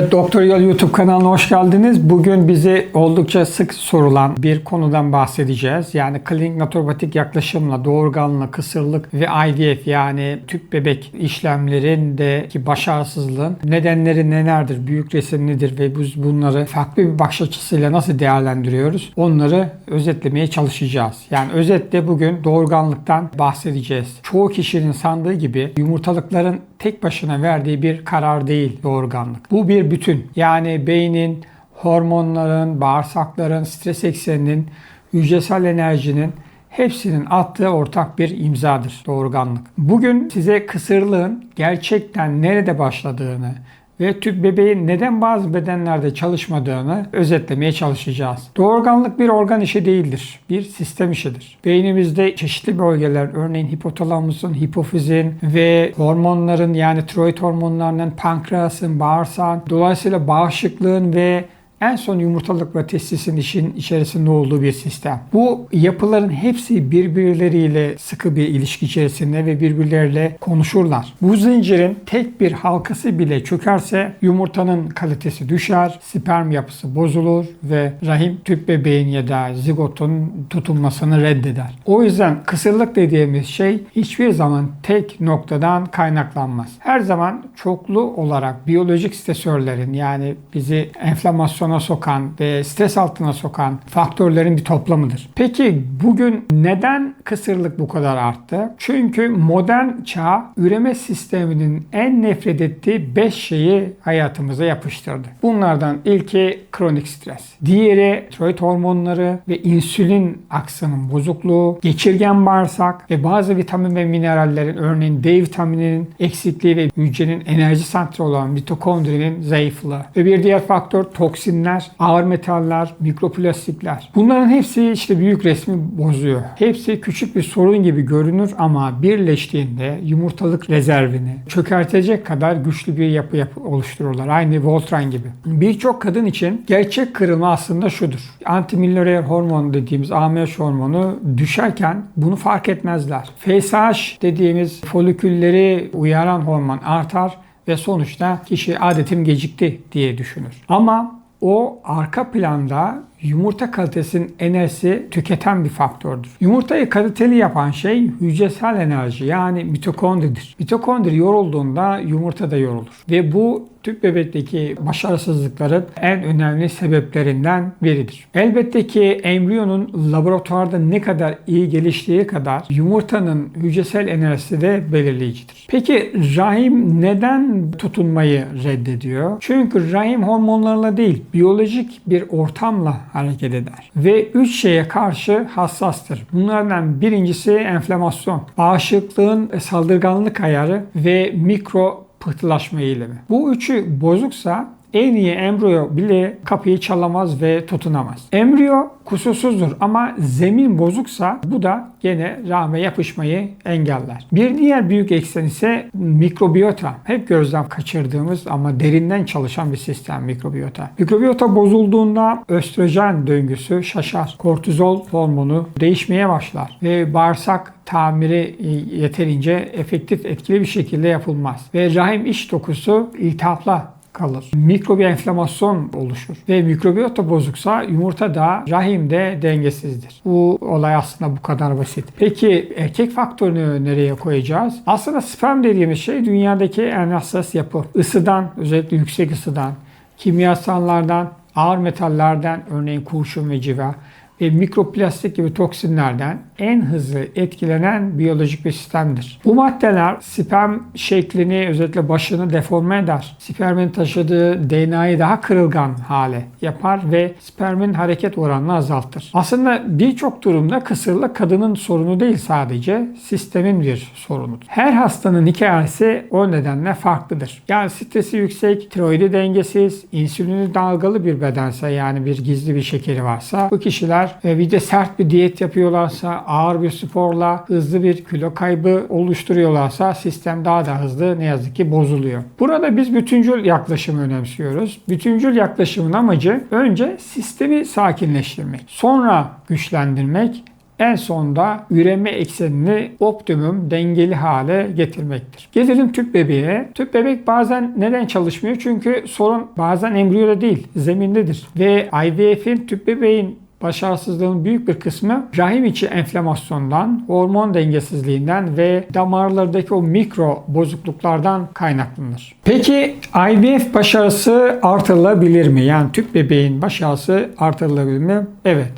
Doktor Yol YouTube kanalına hoş geldiniz. Bugün bize oldukça sık sorulan bir konudan bahsedeceğiz. Yani klinik naturopatik yaklaşımla doğurganlık, kısırlık ve IVF yani tüp bebek işlemlerindeki baş ağrısızlığın nedenleri nelerdir, büyük resim nedir ve biz bunları farklı bir bakış açısıyla nasıl değerlendiriyoruz? Onları özetlemeye çalışacağız. Yani özetle bugün doğurganlıktan bahsedeceğiz. Çoğu kişinin sandığı gibi yumurtalıkların tek başına verdiği bir karar değil doğurganlık. Bu bir bütün. Yani beynin, hormonların, bağırsakların, stres ekseninin, hücresel enerjinin hepsinin attığı ortak bir imzadır doğurganlık. Bugün size kısırlığın gerçekten nerede başladığını ve tüp bebeğin neden bazı bedenlerde çalışmadığını özetlemeye çalışacağız. Doğurganlık bir organ işi değildir. Bir sistem işidir. Beynimizde çeşitli bölgeler örneğin hipotalamusun, hipofizin ve hormonların yani tiroid hormonlarının, pankreasın, bağırsağın, dolayısıyla bağışıklığın ve en son yumurtalık ve testisin işin içerisinde olduğu bir sistem. Bu yapıların hepsi birbirleriyle sıkı bir ilişki içerisinde ve birbirleriyle konuşurlar. Bu zincirin tek bir halkası bile çökerse yumurtanın kalitesi düşer, sperm yapısı bozulur ve rahim tüp bebeğin ya da zigotun tutunmasını reddeder. O yüzden kısırlık dediğimiz şey hiçbir zaman tek noktadan kaynaklanmaz. Her zaman çoklu olarak biyolojik stresörlerin yani bizi enflamasyona sokan ve stres altına sokan faktörlerin bir toplamıdır. Peki bugün neden kısırlık bu kadar arttı? Çünkü modern çağ üreme sisteminin en nefret ettiği 5 şeyi hayatımıza yapıştırdı. Bunlardan ilki kronik stres. Diğeri tiroid hormonları ve insülin aksının bozukluğu, geçirgen bağırsak ve bazı vitamin ve minerallerin örneğin D vitamininin eksikliği ve hücrenin enerji santrali olan mitokondrinin zayıflığı. Ve bir diğer faktör toksinler, ağır metaller, mikroplastikler. Bunların hepsi işte büyük resmi bozuyor. Hepsi küçük bir sorun gibi görünür ama birleştiğinde yumurtalık rezervini çökertecek kadar güçlü bir yapı, yapı oluştururlar. Aynı Voltron gibi. Birçok kadın için gerçek kırılma aslında şudur. Antimilleriyer hormon dediğimiz AMH hormonu düşerken bunu fark etmezler. FSH dediğimiz folikülleri uyaran hormon artar ve sonuçta kişi adetim gecikti diye düşünür. Ama o arka planda yumurta kalitesinin enerjisi tüketen bir faktördür. Yumurtayı kaliteli yapan şey hücresel enerji yani mitokondridir. Mitokondri yorulduğunda yumurta da yorulur. Ve bu tüp bebekteki başarısızlıkların en önemli sebeplerinden biridir. Elbette ki embriyonun laboratuvarda ne kadar iyi geliştiği kadar yumurtanın hücresel enerjisi de belirleyicidir. Peki rahim neden tutunmayı reddediyor? Çünkü rahim hormonlarla değil, biyolojik bir ortamla hareket eder. Ve üç şeye karşı hassastır. Bunlardan birincisi enflamasyon, bağışıklığın saldırganlık ayarı ve mikro pıhtılaşma eğilimi. Bu üçü bozuksa en iyi embriyo bile kapıyı çalamaz ve tutunamaz. Embriyo kusursuzdur ama zemin bozuksa bu da gene rahme yapışmayı engeller. Bir diğer büyük eksen ise mikrobiyota. Hep gözden kaçırdığımız ama derinden çalışan bir sistem mikrobiyota. Mikrobiyota bozulduğunda östrojen döngüsü şaşar. Kortizol hormonu değişmeye başlar ve bağırsak tamiri yeterince efektif etkili bir şekilde yapılmaz. Ve rahim iç dokusu iltihapla kalır. Mikro bir enflamasyon oluşur. Ve mikrobiyota bozuksa yumurta da rahimde dengesizdir. Bu olay aslında bu kadar basit. Peki erkek faktörünü nereye koyacağız? Aslında sperm dediğimiz şey dünyadaki en hassas yapı. Isıdan, özellikle yüksek ısıdan, kimyasallardan, ağır metallerden, örneğin kurşun ve civa, ve mikroplastik gibi toksinlerden en hızlı etkilenen biyolojik bir sistemdir. Bu maddeler sperm şeklini özellikle başını deforme eder. Spermin taşıdığı DNA'yı daha kırılgan hale yapar ve spermin hareket oranını azaltır. Aslında birçok durumda kısırlık kadının sorunu değil sadece sistemin bir sorunudur. Her hastanın hikayesi o nedenle farklıdır. Yani stresi yüksek, tiroidi dengesiz, insülini dalgalı bir bedense yani bir gizli bir şekeri varsa bu kişiler e, bir de sert bir diyet yapıyorlarsa, ağır bir sporla hızlı bir kilo kaybı oluşturuyorlarsa sistem daha da hızlı ne yazık ki bozuluyor. Burada biz bütüncül yaklaşımı önemsiyoruz. Bütüncül yaklaşımın amacı önce sistemi sakinleştirmek, sonra güçlendirmek, en sonunda üreme eksenini optimum dengeli hale getirmektir. Gelelim tüp bebeğe. Tüp bebek bazen neden çalışmıyor? Çünkü sorun bazen embriyoda değil, zemindedir. Ve IVF'in tüp bebeğin başarısızlığın büyük bir kısmı rahim içi enflamasyondan, hormon dengesizliğinden ve damarlardaki o mikro bozukluklardan kaynaklanır. Peki IVF başarısı artırılabilir mi? Yani tüp bebeğin başarısı artırılabilir mi? Evet.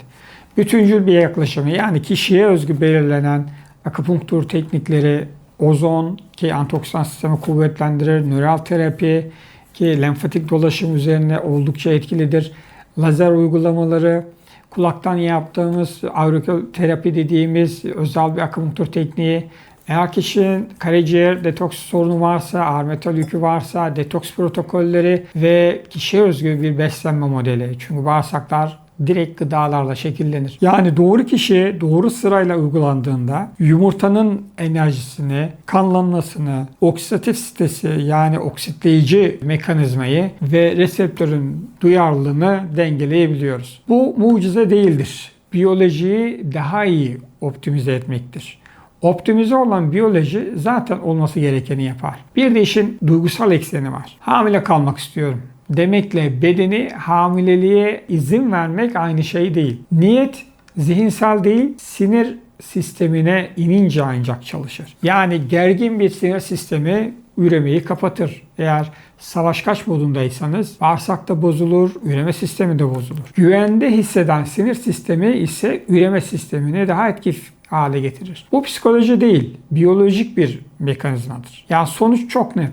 Bütüncül bir yaklaşımı yani kişiye özgü belirlenen akupunktur teknikleri, ozon ki antioksidan sistemi kuvvetlendirir, nöral terapi ki lenfatik dolaşım üzerine oldukça etkilidir. Lazer uygulamaları, kulaktan yaptığımız aurikoterapi dediğimiz özel bir akupunktur tekniği, eğer kişinin karaciğer detoks sorunu varsa, ağır metal yükü varsa, detoks protokolleri ve kişiye özgü bir beslenme modeli. Çünkü bağırsaklar direkt gıdalarla şekillenir. Yani doğru kişiye doğru sırayla uygulandığında yumurtanın enerjisini, kanlanmasını, oksidatif sitesi yani oksitleyici mekanizmayı ve reseptörün duyarlılığını dengeleyebiliyoruz. Bu mucize değildir. Biyolojiyi daha iyi optimize etmektir. Optimize olan biyoloji zaten olması gerekeni yapar. Bir de işin duygusal ekseni var. Hamile kalmak istiyorum demekle bedeni hamileliğe izin vermek aynı şey değil. Niyet zihinsel değil, sinir sistemine inince ancak çalışır. Yani gergin bir sinir sistemi üremeyi kapatır. Eğer savaş kaç modundaysanız bağırsakta bozulur, üreme sistemi de bozulur. Güvende hisseden sinir sistemi ise üreme sistemini daha etkili hale getirir. Bu psikoloji değil, biyolojik bir mekanizmadır. Yani sonuç çok net.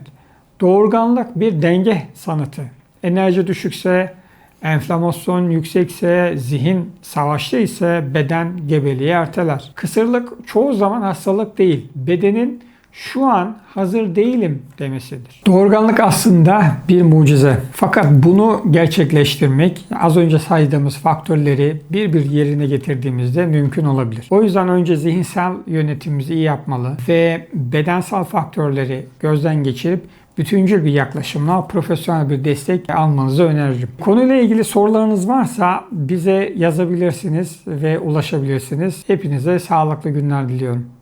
Doğurganlık bir denge sanatı. Enerji düşükse, enflamasyon yüksekse, zihin savaşta ise beden gebeliği erteler. Kısırlık çoğu zaman hastalık değil, bedenin şu an hazır değilim demesidir. Doğurganlık aslında bir mucize. Fakat bunu gerçekleştirmek az önce saydığımız faktörleri bir bir yerine getirdiğimizde mümkün olabilir. O yüzden önce zihinsel yönetimimizi iyi yapmalı ve bedensel faktörleri gözden geçirip bütüncül bir yaklaşımla profesyonel bir destek almanızı öneririm. Konuyla ilgili sorularınız varsa bize yazabilirsiniz ve ulaşabilirsiniz. Hepinize sağlıklı günler diliyorum.